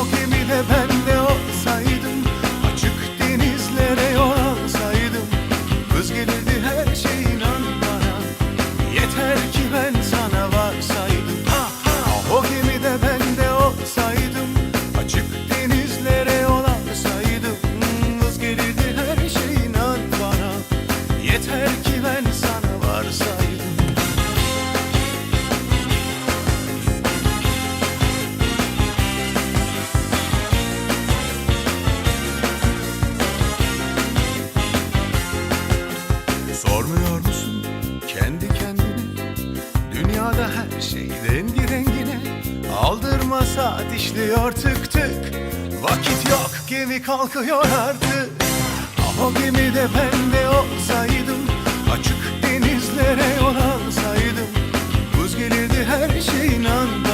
o gemide ben de olsaydım Açık denizlere yol alsaydım Kız gelirdi her şey Sormuyor musun kendi kendine Dünyada her şey rengi rengine. Aldırma saat işliyor tık tık. Vakit yok gemi kalkıyor artık. Ah o gemide ben de olsaydım Açık denizlere yol alsaydım Buz gelirdi her şey inan